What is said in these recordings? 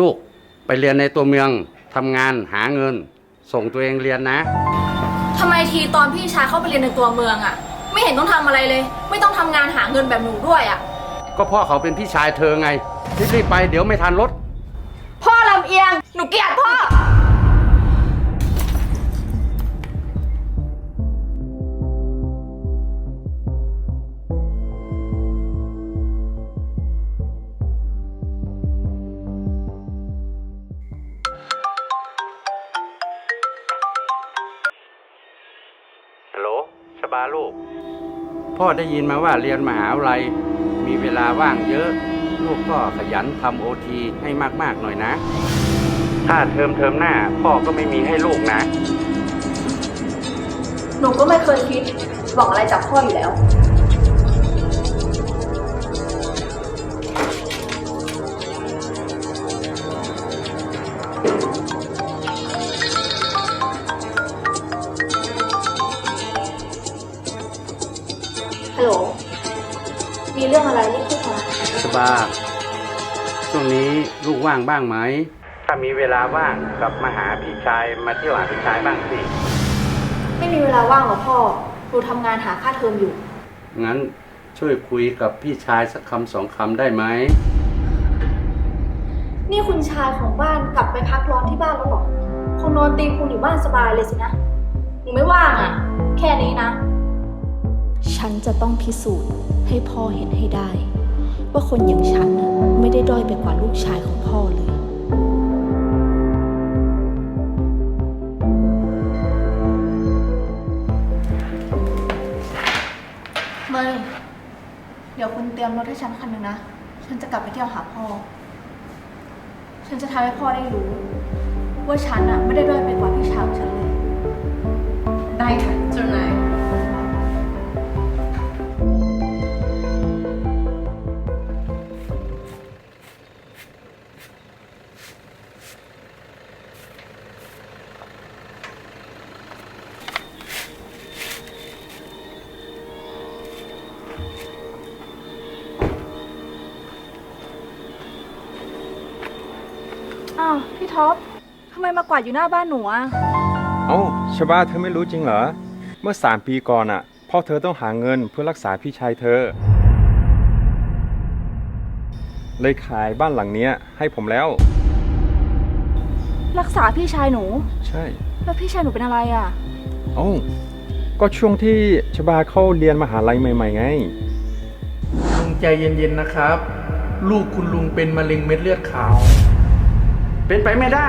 ลูกไปเรียนในตัวเมืองทำงานหาเงิน ส่งตัวเองเรียนนะ ทำไมทีตอนพี่ชายเข้าไปเรียนในตัวเมืองอะไม่เห็นต้องทำอะไรเลย ไม่ต้องทำงานหาเงินแบบหนูด้วยอะก็เพ่อเขาเป็นพี่ชายเธอไงรีบๆไปเดี๋ยวไม่ทันรถ พ่อลำเอียง หนูเกลียดพ่อ บาลูก พ่อได้ยินมาว่าเรียนมหาวิทยาลัย มีเวลาว่างเยอะ ลูกก็ขยันทำโอทีให้มากๆหน่อยนะ ถ้าเทอมเทอมหน้า พ่อก็ไม่มีให้ลูกนะ หนูก็ไม่เคยคิดหวังอะไรจากพ่ออยู่แล้วางบ้างไหม ถ้ามีเวลาว่างกลับมาหาพี่ชายมาเที่ยวหาพี่ชายบ้างสิ ไม่มีเวลาว่างหรอพ่อ หนูทำงานหาค่าเทอมอยู่ งั้นช่วยคุยกับพี่ชายสักคำสองคำได้ไหม นี่คุณชายของบ้านกลับไปพักร้อนที่บ้านแล้วเหรอ คงนอนตีคุณอยู่บ้านสบายเลยสินะ หนูไม่ว่างอะ แค่นี้นะ ฉันจะต้องพิสูจน์ให้พ่อเห็นให้ได้ ว่าคนอย่างฉันน่ะไม่ได้ด้อยไปกว่าลูกชายของพ่อเลย เมยเดี๋ยวคุณเตรียมรถให้ฉันคันหนึ่งนะ ฉันจะกลับไปเที่ยวหาพ่อ ฉันจะทำให้พ่อได้รู้ ว่าฉันอะไม่ได้ด้อยไปกว่าพี่ชายของฉันเลย ได้ค่ะเจ้านายาวพี่ท็อปทำไมมากวาดอยู่หน้าบ้านหนูอะเอ้าชบาเธอไม่รู้จริงเหรอ เมื่อสามปีก่อนอะพ่อเธอต้องหาเงินเพื่อรักษาพี่ชายเธอ เลยขายบ้านหลังเนี้ยให้ผมแล้ว รักษาพี่ชายหนู ใช่ แล้วพี่ชายหนูเป็นอะไรอะเอ้าก็ช่วงที่ชบาเข้าเรียนมหาลัยใหม่ ๆ ไง ลุงใจเย็นๆนะครับ ลูกคุณลุงเป็นมะเร็งเม็ดเลือดขาว เป็นไปไม่ได้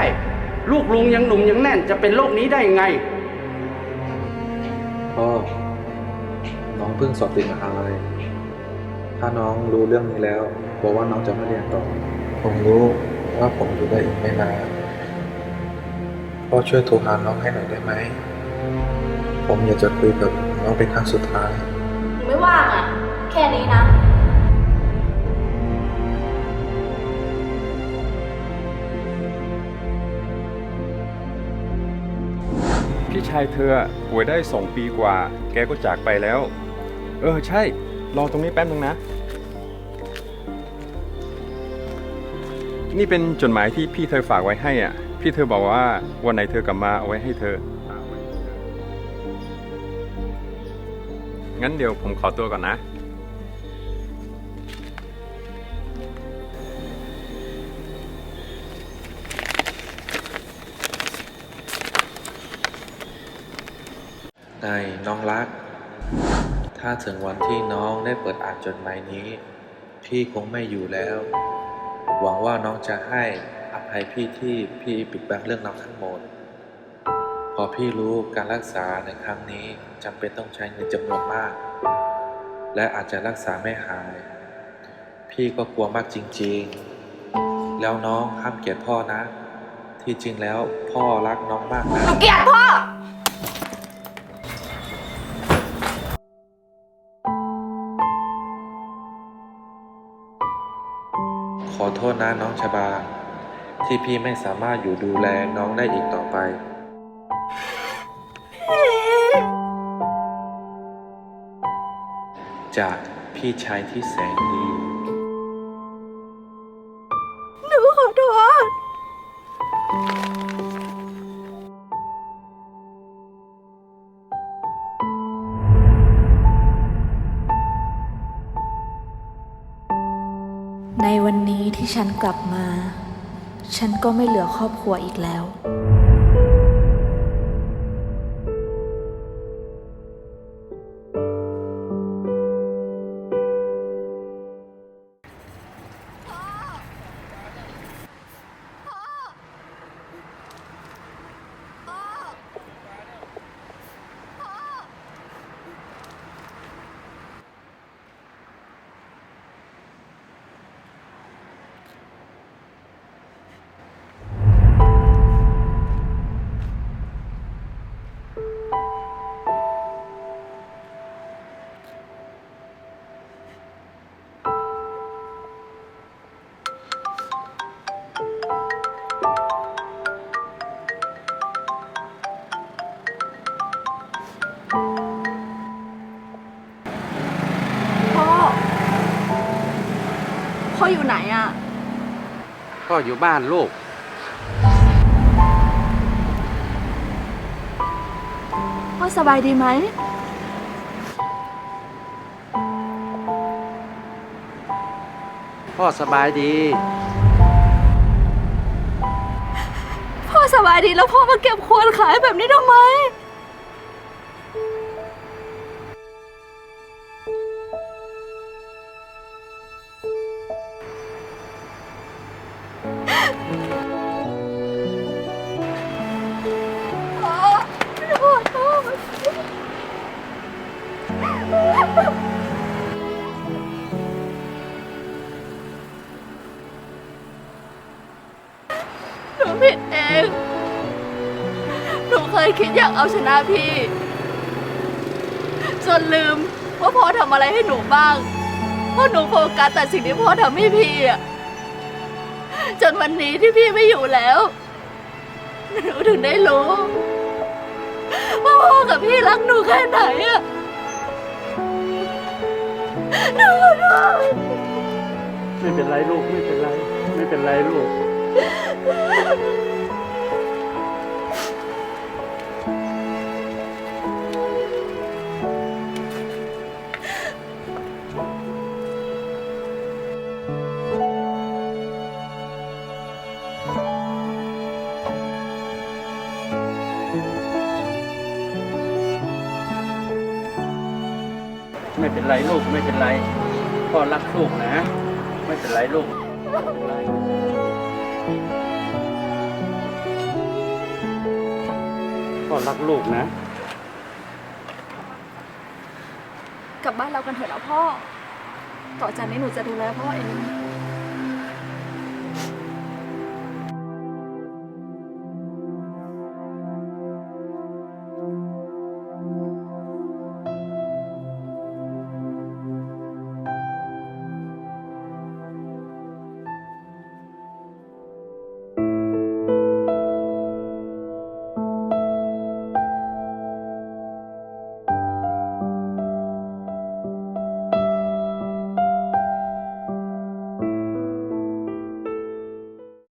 ลูกลุงยังหนุ่มยังแน่นจะเป็นโรคนี้ได้ยังไง พ่อ น้องเพิ่งสอบติดมหาลัยถ้าน้องรู้เรื่องนี้แล้วบอกว่าน้องจะไม่เรียนต่อ ผมรู้ว่าผมอยู่ได้อีกไม่นานพ่อช่วยโทรหาน้องให้หน่อยได้ไหม ผมอยากจะคุยกับน้องเป็นครั้งสุดท้ายหนูไม่ว่างอะแค่นี้นะ พี่ชายเธอป่วยได้สองปีกว่า แกก็จากไปแล้ว เออใช่ รอตรงนี้แป๊บนึงนะ นี่เป็นจดหมายที่พี่เธอฝากไว้ให้อะ พี่เธอบอกว่าวันไหนเธอกลับมาเอาไว้ให้เธอ งั้นเดี๋ยวผมขอตัวก่อนนะ ในน้องรัก ถ้าถึงวันที่น้องได้เปิดอ่านจดหมายนี้ พี่คงไม่อยู่แล้ว หวังว่าน้องจะให้อภัยพี่ที่พี่ปิดบังเรื่องราวทั้งหมด พอพี่รู้การรักษาในครั้งนี้จำเป็นต้องใช้เงินจำนวนมาก และอาจจะรักษาไม่หาย พี่ก็กลัวมากจริงๆ แล้วน้องห้ามเกลียดพ่อนะ ที่จริงแล้วพ่อรักน้องมากนะ หนูเกลียดพ่อ ขอโทษนะน้องชบา ที่พี่ไม่สามารถอยู่ดูแลน้องได้อีกต่อไป จากพี่ชายที่แสนดี ในวันนี้ที่ฉันกลับมา ฉันก็ไม่เหลือครอบครัวอีกแล้ว พ่ออยู่บ้านลูก พ่อสบายดีไหม พ่อสบายดี พ่อสบายดีแล้วพ่อมาเก็บควรขายแบบนี้ทำไม ยคิดอยากเอาชนะพี่ จนลืมว่าพ่อทำอะไรให้หนูบ้าง เพราะหนูโฟกัสแต่สิ่งที่พ่อทำให้พี่อะจนวันนี้ที่พี่ไม่อยู่แล้ว หนูถึงได้รู้ว่าพ่อกับพี่รักหนูแค่ไหนอะหนูขอโทษไม่เป็นไรลูก ไม่เป็นไร ไม่เป็นไรลูก เป็นไรลูกไม่เป็นไรพ่อรักลูกนะ ไม่เป็นไรลูกไม่เป็นไรพ่อรักลูกนะ กลับบ้านเรากันเถอะแล้วพ่อ ต่อจากนี้หนูจะดูแลพ่อเอง